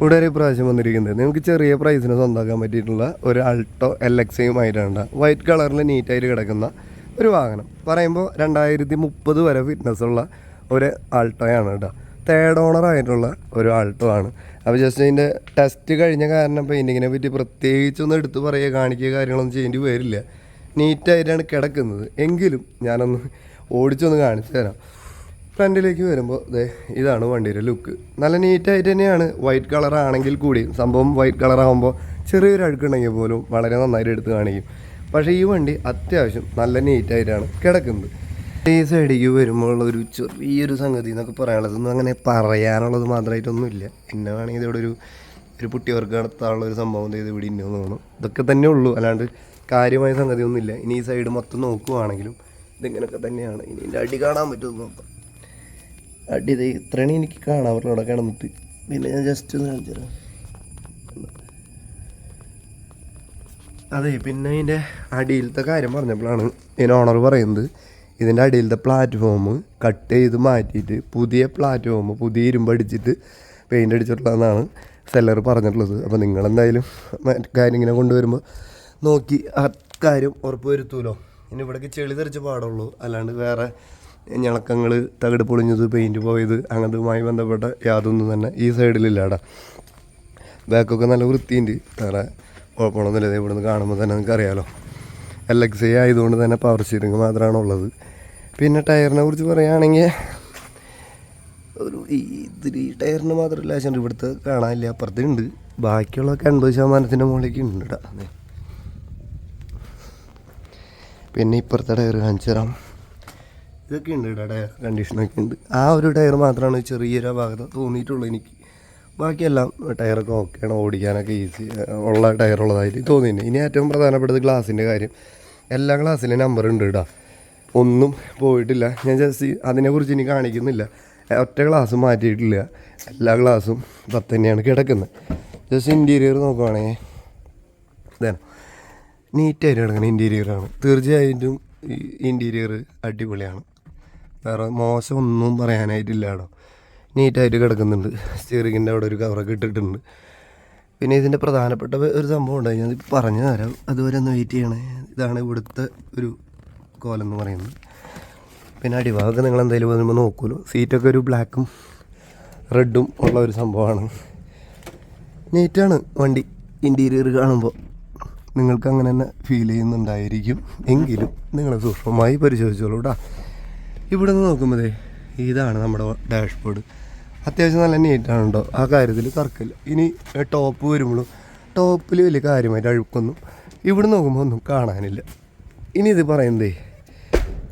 ഇവിടെ ഒരു പ്രാവശ്യം വന്നിരിക്കുന്നത്. നിങ്ങൾക്ക് ചെറിയ പ്രൈസിന് സ്വന്തമാക്കാൻ പറ്റിയിട്ടുള്ള ഒരു അൾട്ടോ എൽ എക്സയും ആയിട്ടുണ്ട് വൈറ്റ് കളറിൽ നീറ്റായിട്ട് കിടക്കുന്ന ഒരു വാഹനം. പറയുമ്പോൾ രണ്ടായിരത്തി മുപ്പത് വരെ ഫിറ്റ്നസ് ഉള്ള ഒരു ആൾട്ടോയാണ് കേട്ടോ. തേർഡ് ഓണർ ആയിട്ടുള്ള ഒരു ആൾട്ടോ ആണ്. അപ്പോൾ ജസ്റ്റ് അതിന്റെ ടെസ്റ്റ് കഴിഞ്ഞ കാരണം പെയിന്റിങ്ങിനെ പറ്റി പ്രത്യേകിച്ചൊന്നും എടുത്ത് പറയുക കാണിക്കുക കാര്യങ്ങളൊന്നും ചെയ്യേണ്ടി വരില്ല. നീറ്റായിട്ടാണ് കിടക്കുന്നത്. എങ്കിലും ഞാനൊന്ന് ഓടിച്ചൊന്ന് കാണിച്ചു തരാം. ഫ്രണ്ടിലേക്ക് വരുമ്പോൾ ദേ ഇതാണ് വണ്ടിയുടെ ലുക്ക്. നല്ല നീറ്റായിട്ട് തന്നെയാണ്. വൈറ്റ് കളർ ആണെങ്കിൽ കൂടി. സംഭവം വൈറ്റ് കളർ ആകുമ്പോൾ ചെറിയൊരു അഴുക്കുണ്ടെങ്കിൽ പോലും വളരെ നന്നായിട്ട് എടുത്ത് കാണിക്കും. പക്ഷേ ഈ വണ്ടി അത്യാവശ്യം നല്ല നീറ്റായിട്ടാണ് കിടക്കുന്നത്. ഈ സൈഡിലേക്ക് വരുമ്പോൾ ഒരു ചെറിയൊരു സംഗതി എന്നൊക്കെ പറയാനുള്ളത് ഒന്നും അങ്ങനെ പറയാനുള്ളത് മാത്രമായിട്ടൊന്നുമില്ല. എന്നെ വേണമെങ്കിൽ ഇവിടെ ഒരു ഒരു പുട്ടി വർക്ക് നടത്താനുള്ള ഒരു സംഭവം ചെയ്ത് ഇവിടെ ഇന്നു തോന്നുന്നു. ഇതൊക്കെ തന്നെ ഉള്ളൂ. അല്ലാണ്ട് കാര്യമായ സംഗതിയൊന്നുമില്ല. ഇനി ഈ സൈഡ് മൊത്തം നോക്കുവാണെങ്കിലും ഇതിങ്ങനെയൊക്കെ തന്നെയാണ്. ഇനി ഇതിന്റെ അടി കാണാൻ പറ്റുമെന്ന് നോക്കാം. അടി ഇത് ഇത്രയാണ് എനിക്ക് കാണാൻ പറ്റുള്ളൂ അവിടെ കിടന്നിട്ട്. പിന്നെ ഞാൻ ജസ്റ്റ് ഒന്ന് കാണിച്ചു അതെ പിന്നെ ഇതിന്റെ അടിയിലത്തെ കാര്യം പറഞ്ഞപ്പോഴാണ് ഇതിന് ഓണർ പറയുന്നത്. ഇതിന്റെ അടിയിലത്തെ പ്ലാറ്റ്ഫോം കട്ട് ചെയ്ത് മാറ്റിയിട്ട് പുതിയ പ്ലാറ്റ്ഫോം പുതിയ ഇരുമ്പ് അടിച്ചിട്ട് പെയിന്റ് അടിച്ചിട്ടുള്ളതെന്നാണ് സെല്ലർ പറഞ്ഞിട്ടുള്ളത്. അപ്പോൾ നിങ്ങളെന്തായാലും കാര്യം ഇങ്ങനെ കൊണ്ടുവരുമ്പോൾ നോക്കി ആ കാര്യം ഉറപ്പ് വരുത്തുമല്ലോ ഇനി ഇവിടേക്ക് ചെളി തെറിച്ച് പാടുള്ളൂ. അല്ലാണ്ട് വേറെ ഞണക്കങ്ങൾ തകിട് പൊളിഞ്ഞത് പെയിന്റ് പോയത് അങ്ങനത്തുമായി ബന്ധപ്പെട്ട യാതൊന്നും തന്നെ ഈ സൈഡിലില്ലാടാ. ബാക്കൊക്കെ നല്ല വൃത്തിയുണ്ട്. വേറെ കുഴപ്പമൊന്നുമില്ല. ദേ ഇവിടുന്ന് കാണുമ്പോൾ തന്നെ നിങ്ങൾക്ക് അറിയാലോ എൽ എക്സ് ഐ ആയതുകൊണ്ട് തന്നെ പവർ സ്റ്റീറിങ് മാത്രമാണ് ഉള്ളത്. പിന്നെ ടയറിനെ കുറിച്ച് പറയുകയാണെങ്കിൽ ഒരു ഇതിൽ ടയറിന് മാത്രമല്ല ആശുണ്ട് ഇവിടുത്തെ കാണാനില്ല. അപ്പുറത്തുണ്ട്. ബാക്കിയുള്ളതൊക്കെ എൺപത് ശതമാനത്തിന്റെ മുകളിലേക്ക് ഉണ്ട് കേട്ടോ പിന്നെ ഇപ്പുറത്തെ ടയർ കാണിച്ചു തരാം ഇതൊക്കെ ഉണ്ട് ഇവിടെ ടയർ കണ്ടീഷനൊക്കെ ഉണ്ട്. ആ ഒരു ടയർ മാത്രമാണ് ചെറിയൊരു ഭാഗത്ത് തോന്നിയിട്ടുള്ളൂ എനിക്ക്. ബാക്കിയെല്ലാം ടയറൊക്കെ ഓക്കെയാണ് ഓടിക്കാനൊക്കെ ഈസി ഉള്ള ടയർ ഉള്ളതായിട്ട് തോന്നിയിട്ടുണ്ട്. ഇനി ഏറ്റവും പ്രധാനപ്പെട്ടത് ഗ്ലാസിന്റെ കാര്യം. എല്ലാ ഗ്ലാസ്സിലും നമ്പർ ഉണ്ട് ഇടാ ഒന്നും പോയിട്ടില്ല. ഞാൻ ജസ്റ്റ് അതിനെക്കുറിച്ച് ഇനി കാണിക്കുന്നില്ല. ഒറ്റ ഗ്ലാസ് മാറ്റിയിട്ടില്ല. എല്ലാ ഗ്ലാസും പത്ത് തന്നെയാണ് കിടക്കുന്നത്. ജസ്റ്റ് ഇന്റീരിയർ നോക്കുവാണെങ്കിൽ ഇതാണ്. നീറ്റായിട്ട് കിടക്കുന്ന ഇന്റീരിയറാണ് തീർച്ചയായിട്ടും ഈ ഇന്റീരിയർ അടിപൊളിയാണ്. വേറെ മോശം ഒന്നും പറയാനായിട്ടില്ല കേട്ടോ നീറ്റായിട്ട് കിടക്കുന്നുണ്ട്. സ്റ്റിയറിങ്ങിന്റെ അവിടെ ഒരു കവറൊക്കെ ഇട്ടിട്ടുണ്ട്. പിന്നെ ഇതിന്റെ പ്രധാനപ്പെട്ട ഒരു സംഭവം ഉണ്ടായി. ഞാൻ പറഞ്ഞു തരാം. അതുവരെ ഒന്ന് വെയിറ്റ് ചെയ്യണേ. ഇതാണ് ഇവിടുത്തെ ഒരു കോലം എന്ന് പറയുന്നത്. പിന്നെ അടിഭാഗത്ത് നിങ്ങൾ എന്തായാലും വരുമ്പോൾ നോക്കുമല്ലോ. സീറ്റൊക്കെ ഒരു ബ്ലാക്കും റെഡും ഉള്ള ഒരു സംഭവമാണ്. നീറ്റാണ് വണ്ടി. ഇന്റീരിയർ കാണുമ്പോൾ നിങ്ങൾക്ക് അങ്ങനെ തന്നെ ഫീൽ ചെയ്യുന്നുണ്ടായിരിക്കും. എങ്കിലും നിങ്ങൾ സൂക്ഷ്മമായി പരിശോധിച്ചോളൂ കേട്ടോ ഇവിടെ നിന്ന് നോക്കുമ്പോഴേ ഇതാണ് നമ്മുടെ ഡാഷ്ബോർഡ്. അത്യാവശ്യം നല്ല നീറ്റാണ് കേട്ടോ ആ കാര്യത്തിൽ തർക്കമില്ല. ഇനി ടോപ്പ് വരുമ്പോഴും ടോപ്പിൽ വലിയ കാര്യമായിട്ട് അഴുക്കൊന്നും ഇവിടെ നോക്കുമ്പോൾ ഒന്നും കാണാനില്ല. ഇനി ഇത് പറയുന്നതേ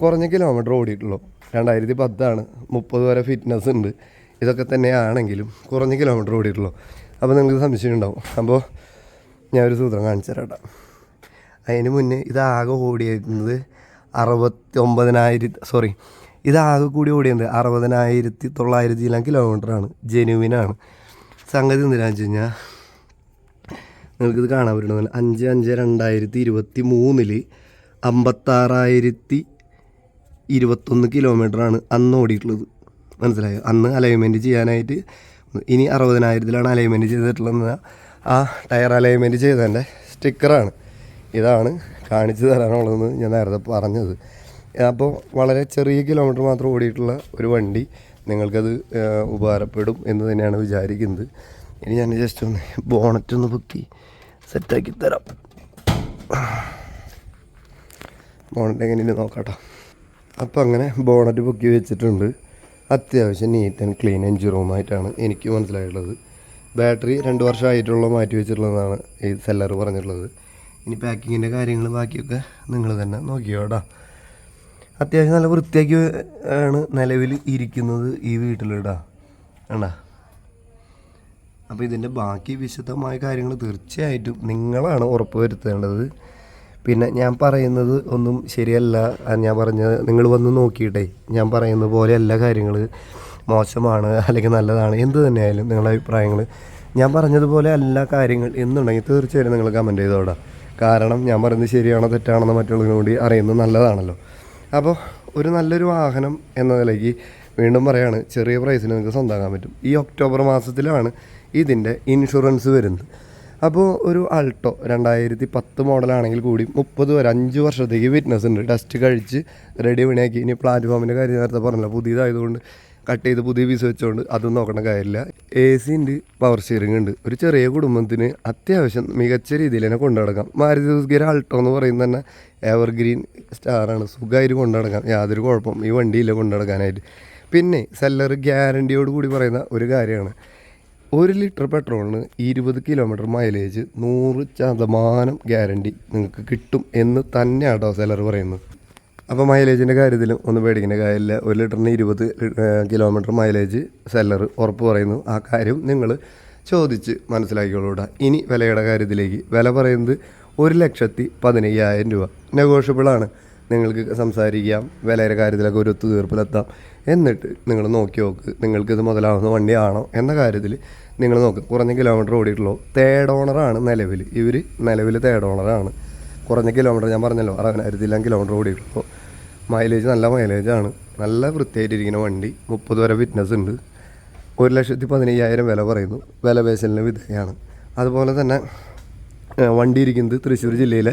കുറഞ്ഞ കിലോമീറ്റർ ഓടിയിട്ടുള്ളൂ. രണ്ടായിരത്തി പത്താണ് മുപ്പത് വരെ ഫിറ്റ്നസ് ഉണ്ട്. ഇതൊക്കെ തന്നെയാണെങ്കിലും കുറഞ്ഞ കിലോമീറ്റർ ഓടിയിട്ടുള്ളൂ. അപ്പോൾ നിങ്ങൾക്ക് സംശയം ഉണ്ടാവും. അപ്പോൾ ഞാൻ ഒരു സൂത്രം കാണിച്ചു തരാം അതിന് മുന്നേ ഇതാകെ ഓടിയിരുന്നത് അറുപത്തി ഒമ്പതിനായിരത്തി സോറി ഇതാകെ കൂടി ഓടിയത് അറുപതിനായിരത്തി തൊള്ളായിരത്തിലാം കിലോമീറ്ററാണ് ജെനുവിനാണ് സംഗതി എന്തിനാന്ന് വെച്ച് കഴിഞ്ഞാൽ നിങ്ങൾക്കിത് കാണാൻ പറ്റുന്നത് അഞ്ച് അഞ്ച് രണ്ടായിരത്തി ഇരുപത്തി മൂന്നിൽ അമ്പത്താറായിരത്തി ഇരുപത്തൊന്ന് കിലോമീറ്ററാണ് അന്ന് ഓടിയിട്ടുള്ളത്. മനസ്സിലായോ? അന്ന് അലൈൻമെന്റ് ചെയ്യാനായിട്ട് ഇനി അറുപതിനായിരത്തിലാണ് അലൈൻമെന്റ് ചെയ്തിട്ടുള്ളത് ആ ടയർ അലൈൻമെന്റ് ചെയ്തതിന്റെ സ്റ്റിക്കറാണ് ഇതാണ് കാണിച്ചു തരാനുള്ളതെന്ന് ഞാൻ നേരത്തെ പറഞ്ഞത്. അപ്പോൾ വളരെ ചെറിയ കിലോമീറ്റർ മാത്രം ഓടിയിട്ടുള്ള ഒരു വണ്ടി നിങ്ങൾക്കത് ഉപകാരപ്പെടും എന്ന് തന്നെയാണ് വിചാരിക്കുന്നത്. ഇനി ഞാൻ ജസ്റ്റ് ഒന്ന് ബോണറ്റ് ഒന്ന് പൊക്കി സെറ്റാക്കി തരാം. ബോണറ്റ് എങ്ങനെ നോക്കാട്ടോ. അപ്പോൾ അങ്ങനെ ബോണറ്റ് പൊക്കി വെച്ചിട്ടുണ്ട്. അത്യാവശ്യം നീറ്റ് ആൻഡ് ക്ലീൻ എൻജി റൂമായിട്ടാണ് എനിക്ക് മനസ്സിലായിട്ടുള്ളത്. ബാറ്ററി രണ്ട് വർഷമായിട്ടുള്ള മാറ്റി വെച്ചിട്ടുള്ളതാണ് ഈ സെല്ലർ പറഞ്ഞിട്ടുള്ളത്. ഇനി പാക്കിങ്ങിന്റെ കാര്യങ്ങൾ ബാക്കിയൊക്കെ നിങ്ങൾ തന്നെ നോക്കിയോ കേട്ടോ അത്യാവശ്യം നല്ല വൃത്തിയാക്കി ആണ് നിലവിൽ ഇരിക്കുന്നത് ഈ വീട്ടിലിടാ. വേണ്ട അപ്പോൾ ഇതിന്റെ ബാക്കി വിശദമായ കാര്യങ്ങൾ തീർച്ചയായിട്ടും നിങ്ങളാണ് ഉറപ്പ് വരുത്തേണ്ടത് പിന്നെ ഞാൻ പറയുന്നത് ഒന്നും ശരിയല്ല. ഞാൻ പറഞ്ഞത് നിങ്ങൾ വന്ന് നോക്കിയിട്ടേ. ഞാൻ പറയുന്ന പോലെ എല്ലാ കാര്യങ്ങൾ മോശമാണ് അല്ലെങ്കിൽ നല്ലതാണ് എന്ത് തന്നെയായാലും നിങ്ങളുടെ അഭിപ്രായങ്ങൾ ഞാൻ പറഞ്ഞതുപോലെ എല്ലാ കാര്യങ്ങൾ എന്നുണ്ടെങ്കിൽ തീർച്ചയായും നിങ്ങൾ കമന്റ് ചെയ്തോടാം. കാരണം ഞാൻ പറയുന്നത് ശരിയാണോ തെറ്റാണെന്ന് മറ്റുള്ളവരും കൂടി അറിയുന്നത് നല്ലതാണല്ലോ. അപ്പോൾ ഒരു നല്ലൊരു വാഹനം എന്ന നിലയ്ക്ക് വീണ്ടും പറയാണ് ചെറിയ പ്രൈസിന് നിങ്ങൾക്ക് സ്വന്തമാക്കാൻ പറ്റും. ഈ ഒക്ടോബർ മാസത്തിലാണ് ഇതിന്റെ ഇൻഷുറൻസ് വരുന്നത്. അപ്പോൾ ഒരു അൾട്ടോ രണ്ടായിരത്തി പത്ത് മോഡലാണെങ്കിൽ കൂടി മുപ്പത് വരെ അഞ്ച് വർഷത്തേക്ക് ഫിറ്റ്നസ് ഉണ്ട്. ഡസ്റ്റ് കഴിച്ച് റെഡി പണിയാക്കി. ഇനി പ്ലാറ്റ്ഫോമിന്റെ കാര്യം നേരത്തെ പറഞ്ഞല്ലോ പുതിയതായതുകൊണ്ട് കട്ട് ചെയ്ത് പുതിയ പീസ് വെച്ചുകൊണ്ട് അതും നോക്കണ കാര്യമില്ല. എ സി ഉണ്ട് പവർ സ്റ്റിയറിംഗ് ഉണ്ട്. ഒരു ചെറിയ കുടുംബത്തിന് അത്യാവശ്യം മികച്ച രീതിയിൽ തന്നെ കൊണ്ടുനടക്കാം മാരുതി ആൾട്ടോ എന്ന് പറയുന്നത് തന്നെ എവർഗ്രീൻ സ്റ്റാറാണ് സുഖമായിട്ട് കൊണ്ടുനടക്കാം യാതൊരു കുഴപ്പം ഈ വണ്ടിയില്ല കൊണ്ടുനടക്കാനായിട്ട് പിന്നെ സെല്ലർ ഗ്യാരണ്ടിയോട് കൂടി പറയുന്ന ഒരു കാര്യമാണ്. ഒരു ലിറ്റർ പെട്രോളിന് ഇരുപത് കിലോമീറ്റർ മൈലേജ് നൂറ് ശതമാനം ഗ്യാരണ്ടി നിങ്ങൾക്ക് കിട്ടും എന്ന് തന്നെയാണ് കേട്ടോ സെല്ലർ പറയുന്നത്. അപ്പോൾ മൈലേജിന്റെ കാര്യത്തിലും ഒന്നും പേടിക്കേണ്ട കാര്യമില്ല. ഒരു ലിറ്ററിന് ഇരുപത് കിലോമീറ്റർ മൈലേജ് സെല്ലർ ഉറപ്പ് പറയുന്നു. ആ കാര്യം നിങ്ങൾ ചോദിച്ച് മനസ്സിലാക്കിക്കോളൂടാ ഇനി വിലയുടെ കാര്യത്തിലേക്ക്. വില പറയുന്നത് ഒരു ലക്ഷത്തി പതിനയ്യായിരം രൂപ. നെഗോഷ്യബിളാണ് നിങ്ങൾക്ക് സംസാരിക്കാം. വിലയുടെ കാര്യത്തിലൊക്കെ ഒരു ഒത്തുതീർപ്പിലെത്താം. എന്നിട്ട് നിങ്ങൾ നോക്കി നോക്ക്. നിങ്ങൾക്കിത് മുതലാവുന്ന വണ്ടിയാണോ എന്ന കാര്യത്തിൽ നിങ്ങൾ നോക്ക്. കുറഞ്ഞ കിലോമീറ്റർ ഓടിയിട്ടുള്ളൂ. തേഡ് ഓണറാണ് നിലവിൽ. ഇവർ നിലവിൽ തേഡ് ഓണറാണ് കുറഞ്ഞ കിലോമീറ്റർ ഞാൻ പറഞ്ഞല്ലോ അറുപതിനായിരത്തിലും കിലോമീറ്റർ ഓടിയിട്ടുള്ളൂ മൈലേജ് നല്ല മൈലേജാണ് നല്ല വൃത്തിയായിട്ടിരിക്കുന്ന വണ്ടി മുപ്പത് വരെ ഫിറ്റ്നസ് ഉണ്ട്. ഒരു ലക്ഷത്തി പതിനയ്യായിരം വില പറയുന്നു. വില പേശലിന് വിധേയമാണ് അതുപോലെ തന്നെ വണ്ടി ഇരിക്കുന്നത് തൃശ്ശൂർ ജില്ലയിലെ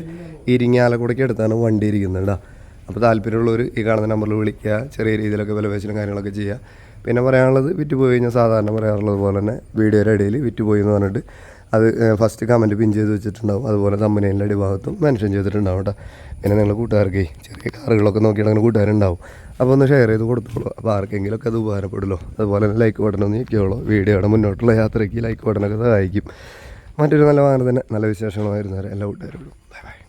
ഇരിങ്ങാലക്കുടയ്ക്ക് അടുത്താണ് വണ്ടി ഇരിക്കുന്നത് കേട്ടോ അപ്പോൾ താല്പര്യമുള്ളവർ ഈ കാണുന്ന നമ്പറിൽ വിളിക്കുക. ചെറിയ രീതിയിലൊക്കെ വില വിലപേശലും കാര്യങ്ങളൊക്കെ ചെയ്യുക. പിന്നെ പറയാനുള്ളത് വിറ്റ് പോയി കഴിഞ്ഞാൽ സാധാരണ പറയാറുള്ളത് പോലെ തന്നെ വീഡിയോയുടെ ഇടയിൽ വിറ്റ് പോയി എന്ന് പറഞ്ഞിട്ട് അത് ഫസ്റ്റ് കമന്റ് പിൻ ചെയ്ത് വെച്ചിട്ടുണ്ടാവും. അതുപോലെ കമ്പനീന്റെ അടിഭാഗത്തും മെൻഷൻ ചെയ്തിട്ടുണ്ടാവും കേട്ടോ. പിന്നെ നിങ്ങൾ കൂട്ടുകാർക്ക് ചെറിയ കാറുകളൊക്കെ നോക്കിയിട്ട് അങ്ങനെ കൂട്ടുകാരുണ്ടാവും. അപ്പോൾ ഒന്ന് ഷെയർ ചെയ്ത് കൊടുത്തോളൂ. അപ്പോൾ ആർക്കെങ്കിലുമൊക്കെ അത് ഉപകാരപ്പെടുമല്ലോ. അതുപോലെ തന്നെ ലൈക്ക് ബട്ടൺ ഒന്ന് ഞെക്കിയോളൂ വീഡിയോയുടെ മുന്നോട്ടുള്ള യാത്രയ്ക്ക് ലൈക്ക് ബട്ടണൊക്കെ സഹായിക്കും. മറ്റൊരു നല്ല വാഹനം തന്നെ. നല്ല വിശേഷങ്ങളായിരുന്നു എല്ലാ കൂട്ടുകാരോടും. Bye bye